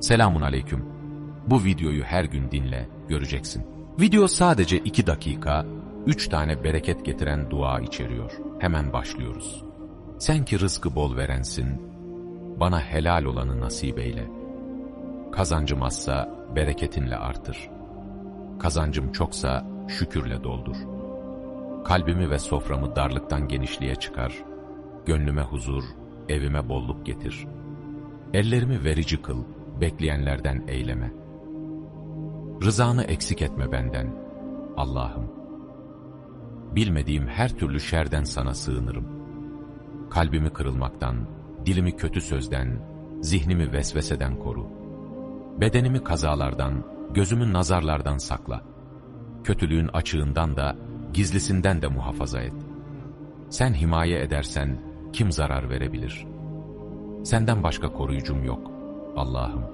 Selamun aleyküm. Bu videoyu her gün dinle, göreceksin. Video sadece 2 dakika, 3 tane bereket getiren dua içeriyor. Hemen başlıyoruz. Sen ki rızkı bol verensin, bana helal olanı nasip eyle. Kazancım azsa bereketinle artır. Kazancım çoksa şükürle doldur. Kalbimi ve soframı darlıktan genişliğe çıkar. Gönlüme huzur, evime bolluk getir. Ellerimi verici kıl, bekleyenlerden eyleme. Rızanı eksik etme benden, Allah'ım. Bilmediğim her türlü şerden sana sığınırım. Kalbimi kırılmaktan, dilimi kötü sözden, zihnimi vesveseden koru. Bedenimi kazalardan, gözümü nazarlardan sakla. Kötülüğün açığından da, gizlisinden de muhafaza et. Sen himaye edersen kim zarar verebilir? Senden başka koruyucum yok. Allah'ım